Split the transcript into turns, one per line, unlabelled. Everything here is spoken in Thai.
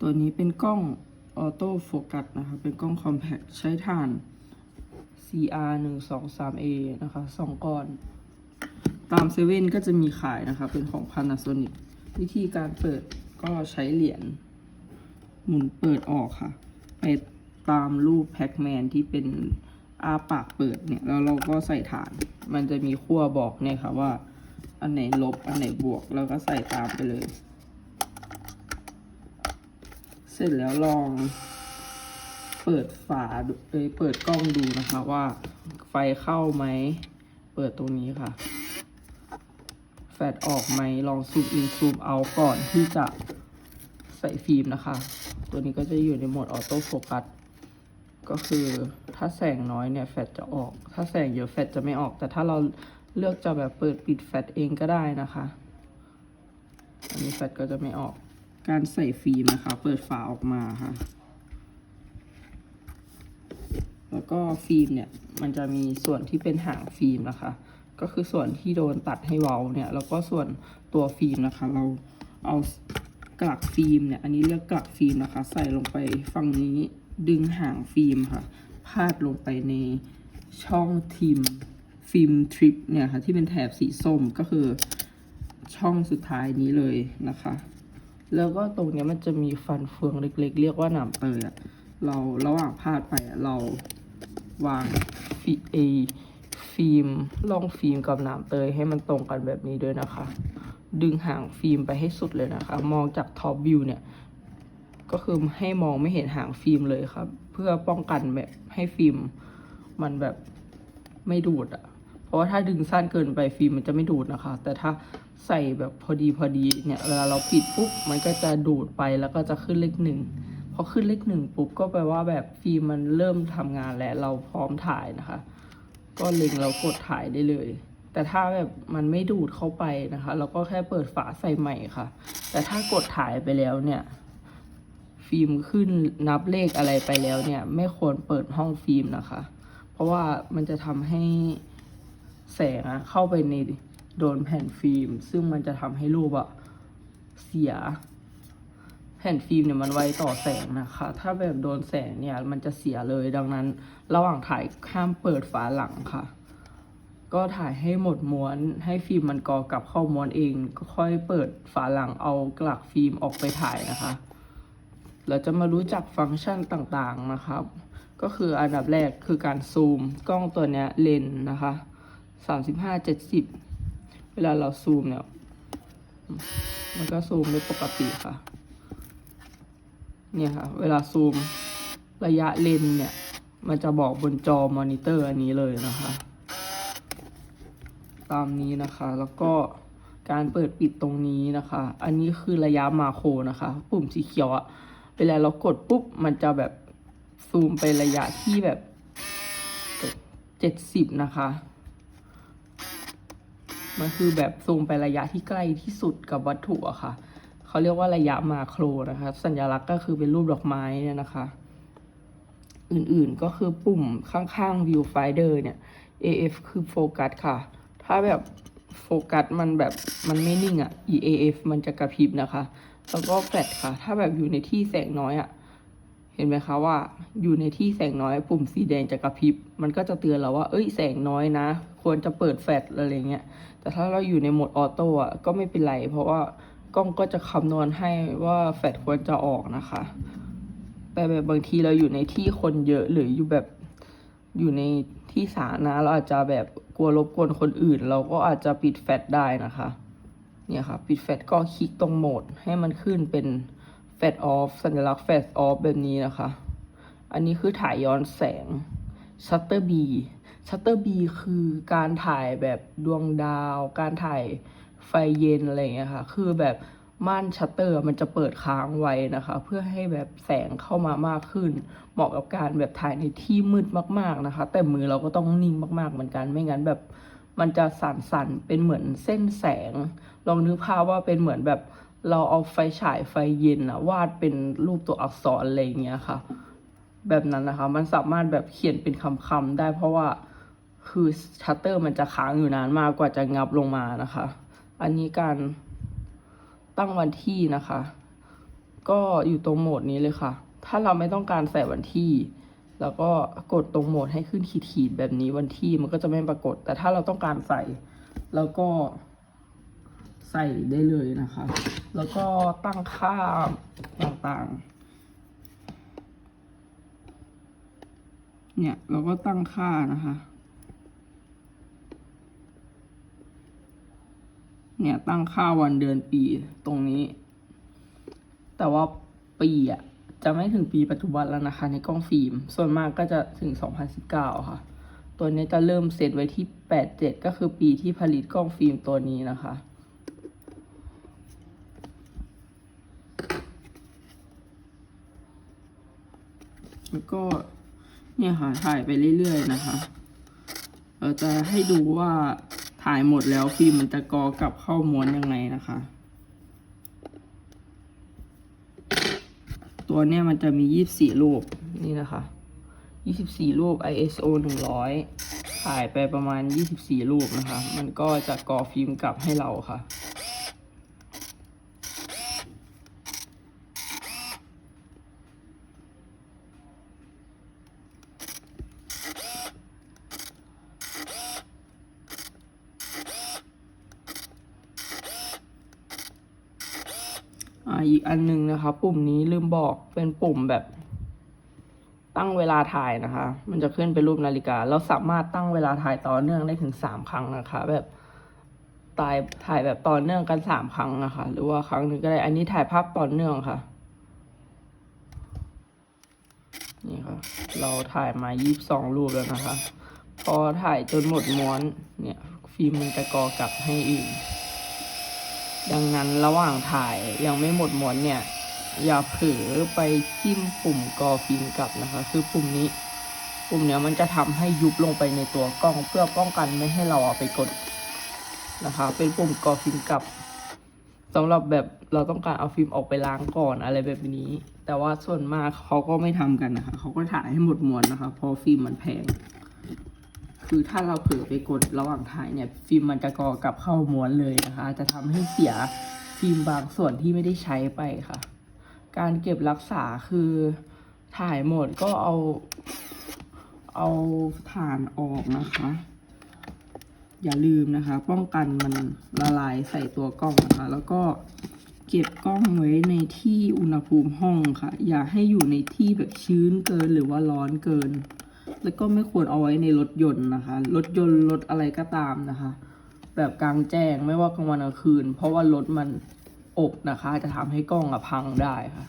ตัวนี้เป็นกล้องออโต้โฟกัสนะคะ เป็นกล้องคอมแพคใช้ถ่าน CR 1 2 3 A นะคะสองก้อน ตามเซเว่นก็จะมีขายนะคะ เป็นของ Panasonic วิธีการเปิดก็ใช้เหรียญหมุนเปิดออกค่ะ ไปตามรูปแพ็กแมนที่เป็นอาปากเปิดเนี่ย แล้วเราก็ใส่ฐาน มันจะมีขั้วบอกเนี่ยค่ะว่า อันไหนลบ อันไหนบวก แล้วก็ใส่ตามไปเลย เสร็จแล้วลองเปิดฝาเอยเปิดกล้องดูนะคะว่าไฟเข้าไหม เปิดตรงนี้ค่ะ แฟลชออกไหมลองซูมอินซูมเอาก่อนที่จะใส่ฟิล์มนะคะ ตัวนี้ก็จะอยู่ในโหมดออโต้โฟกัสก็คือถ้าแสงน้อยเนี่ยแฟลชจะออก ถ้าแสงเยอะแฟลชจะไม่ออก แต่ถ้าเราเลือกจะแบบเปิดปิดแฟลชเองก็ได้นะคะ อันนี้แฟลชก็จะไม่ออก การใส่ฟิล์มนะคะ เปิดฝาออกมาค่ะ แล้วก็ฟิล์มเนี่ยมันจะมีส่วนที่เป็นหางฟิล์มนะคะ ก็คือส่วนที่โดนตัดให้เว้าเนี่ย แล้วก็ส่วนตัวฟิล์มนะคะ เราเอากลักฟิล์มเนี่ย อันนี้เรียกกลักฟิล์มนะคะ ใส่ลงไปฝั่งนี้ดึงหางฟิล์มค่ะ พาดลงไปในช่องทิมฟิล์มทริปเนี่ยค่ะ ที่เป็นแถบสีส้มก็คือช่องสุดท้ายนี้เลยนะคะ แล้วก็ตรงนี้มันจะมีฟันเฟืองเล็ก ๆ เรียกว่าหนามเตยอะเราระหว่างพาดไปอะเราวางฟิเอฟิล์มลองฟิล์มกับหนามเตยให้มันตรงกันแบบนี้ด้วยนะคะ ดึงห่างฟิล์มไปให้สุดเลยนะคะ มองจากท็อปวิวเนี่ย ก็คือให้มองไม่เห็นห่างฟิล์มเลยครับ เพื่อป้องกันแบบให้ฟิล์มมันแบบไม่ดูดอะเพราะว่าถ้าดึงสั้นเกินไปฟิล์มมันจะไม่ดูดนะคะ แต่ถ้า ใส่แบบพอดีพอดีเนี่ยเวลาเราปิดปุ๊บมันก็จะดูดไปแล้วก็จะขึ้นเลขหนึ่งพอขึ้นเลขหนึ่งปุ๊บก็แปลว่าแบบฟิล์มมันเริ่มทำงานแล้วเราพร้อมถ่ายนะคะ ก็เล็งเรากดถ่ายได้เลย แต่ถ้าแบบมันไม่ดูดเข้าไปนะคะ เราก็แค่เปิดฝาใส่ใหม่ค่ะ แต่ถ้ากดถ่ายไปแล้วเนี่ย ฟิล์มขึ้นนับเลขอะไรไปแล้วเนี่ย ไม่ควรเปิดห้องฟิล์มนะคะ เพราะว่ามันจะทำให้แสงอะเข้าไปใน โดนแผ่นฟิล์ม ซึ่งมันจะทำให้รูปอะเสีย แผ่นฟิล์มเนี่ยมันไวต่อแสงนะคะ ถ้าแบบโดนแสงเนี่ยมันจะเสียเลยดังนั้น ระหว่างถ่ายห้ามเปิดฝาหลังค่ะ ก็ถ่ายให้หมดม้วนให้ฟิล์มมันกอกลับเข้าม้วนเอง ก็ค่อยเปิดฝาหลังเอากลักฟิล์มออกไปถ่ายนะคะ เราจะมารู้จักฟังก์ชันต่างๆนะครับ ก็คืออันดับแรกคือการซูม กล้องตัวเนี้ยเลนนะคะสามสิบห้า เวลาเราซูมเนี่ย มันก็ซูมได้ปกติค่ะ เนี่ยค่ะ เวลาซูมระยะเลนเนี่ย มันจะบอกบนจอมอนิเตอร์อันนี้เลยนะคะ ตามนี้นะคะ แล้วก็การเปิดปิดตรงนี้นะคะ อันนี้คือระยะมาโครนะคะ ปุ่มสีเขียวอะเวลาเรากดปุ๊บ มันจะแบบซูมไประยะที่แบบเจ็ดสิบนะคะ มันคือแบบซูมไประยะที่ใกล้ที่สุดกับวัตถุอะค่ะ เขาเรียกว่าระยะมาโครนะคะ สัญลักษณ์ก็คือเป็นรูปดอกไม้เนี่ยนะคะ อื่นๆก็คือปุ่มข้างๆ viewfinder เนี่ย AF คือโฟกัสค่ะ ถ้าแบบโฟกัสมันแบบมันไม่นิ่งอะ่ะ EAF มันจะกระพริบนะคะ แล้วก็แฟลชค่ะ ถ้าแบบอยู่ในที่แสงน้อยอะ่ะเห็นไหมคะว่าอยู่ในที่แสงน้อย ปุ่มสีแดงจะกระพริบ มันก็จะเตือนเราว่า เอ้ยแสงน้อยนะ ควรจะเปิดแฟลชอะไรเงี้ย แต่ถ้าเราอยู่ในโหมดออโต้อะก็ไม่เป็นไร เพราะว่ากล้องก็จะคำนวณให้ว่าแฟลชควรจะออกนะคะ แต่แบบบางทีเราอยู่ในที่คนเยอะหรืออยู่แบบอยู่ในที่สาธารณะเราอาจจะแบบกลัวรบกวนคนอื่น เราก็อาจจะปิดแฟลชได้นะคะ เนี่ยค่ะ ปิดแฟลชก็คลิกตรงโหมดให้มันขึ้นเป็นแฟลชออฟสัญลักษณ์แฟลชออฟแบบนี้นะคะ อันนี้คือถ่ายย้อนแสงชัตเตอร์บี ชัตเตอร์บีคือการถ่ายแบบดวงดาว การถ่ายไฟเย็นอะไรอย่างเงี้ยค่ะ คือแบบม่านชัตเตอร์มันจะเปิดค้างไว้นะคะ เพื่อให้แบบแสงเข้ามามากขึ้น เหมาะกับการแบบถ่ายในที่มืดมากๆนะคะ แต่มือเราก็ต้องนิ่งมากๆเหมือนกัน ไม่งั้นแบบมันจะสั่นๆ เป็นเหมือนเส้นแสง ลองนึกภาพว่าเป็นเหมือนแบบเราเอาไฟฉายไฟเย็นอะวาดเป็นรูปตัวอักษรอะไรเงี้ยค่ะ แบบนั้นนะคะ มันสามารถแบบเขียนเป็นคำๆได้เพราะว่า คือชัตเตอร์มันจะค้างอยู่นานมากกว่าจะงับลงมานะคะ อันนี้การตั้งวันที่นะคะ ก็อยู่ตรงโหมดนี้เลยค่ะ ถ้าเราไม่ต้องการใส่วันที่ แล้วก็กดตรงโหมดให้ขึ้นขีดๆแบบนี้วันที่มันก็จะไม่ปรากฏ แต่ถ้าเราต้องการใส่ แล้วก็ใส่ได้เลยนะคะ แล้วก็ตั้งค่าต่างๆ เนี่ยเราก็ตั้งค่านะคะ เนี่ยตั้งค่าวันเดือนปีตรงนี้ แต่ว่าปีอะจะไม่ถึงปีปัจจุบันแล้วนะคะ ในกล้องฟิล์ม ส่วนมากก็จะถึง 2019 ค่ะ ตัวนี้จะเริ่มเซตไว้ที่ 87 ก็คือปีที่ผลิตกล้องฟิล์มตัวนี้นะคะแล้วก็เนี่ยค่ะถ่ายไปเรื่อยๆนะคะ เราจะให้ดูว่า ถ่ายหมดแล้วฟิล์มมันจะกอกลับเข้าม้วนยังไงนะคะ ตัวเนี้ยมันจะมียี่บสี่รูปนี่นะคะยี่สิบสี่รูป ISO หนึ่งร้อยถ่ายไปประมาณยี่สิบสี่รูปนะคะ มันก็จะกอฟิล์มกลับให้เราค่ะ อีกอันหนึงนะคะ ปุ่มนี้ลืมบอกเป็นปุ่มแบบ ตั้งเวลาถ่ายนะคะ มันจะขึ้นเป็นรูปนาฬิกา เราสามารถตั้งเวลาถ่ายต่อเนื่องได้ถึงสามครั้งนะคะ แบบตายถ่ายแบบต่อเนื่องกันสามครั้งนะคะ หรือว่าครั้งหนึ่งก็ได้ อันนี้ถ่ายภาพต่อเนื่องค่ะ นี่ค่ะ เราถ่ายมายี่สิบสองรูปแล้วนะคะ พอถ่ายจนหมดม้วน เนี่ย ฟิล์มมันจะกอกลับให้เอง ดังนั้นระหว่างถ่ายยังไม่หมดมวนเนี่ย อย่าเผลอไปจิ้มปุ่มกอฟิล์มกลับนะคะ คือปุ่มนี้ ปุ่มเนี้ยมันจะทำให้ยุบลงไปในตัวกล้องเพื่อป้องกันไม่ให้เราเอาไปกดนะคะ เป็นปุ่มกอฟิล์มกลับสำหรับแบบเราต้องการเอาฟิล์มออกไปล้างก่อนอะไรแบบนี้ แต่ว่าส่วนมากเขาก็ไม่ทำกันนะคะเขาก็ถ่ายให้หมดมวนนะคะเพราะฟิล์มมันแพง คือถ้าเราเผลอไปกดระหว่างถ่ายเนี่ยฟิล์มมันจะกอกลับเข้าม้วนเลยนะคะ จะทำให้เสียฟิล์มบางส่วนที่ไม่ได้ใช้ไปค่ะ การเก็บรักษาคือถ่ายหมดก็เอา เอาฐานออกนะคะ อย่าลืมนะคะ ป้องกันมันละลายใส่ตัวกล้องนะคะ แล้วก็เก็บกล้องไว้ในที่อุณหภูมิห้องค่ะ อย่าให้อยู่ในที่แบบชื้นเกินหรือว่าร้อนเกิน แล้วก็ไม่ควรเอาไว้ในรถยนต์นะคะ รถยนต์รถอะไรก็ตามนะคะ แบบกลางแจ้งไม่ว่ากลางวันกลางคืน เพราะว่ารถมันอบนะคะ จะทำให้กล้องอะพังได้ค่ะ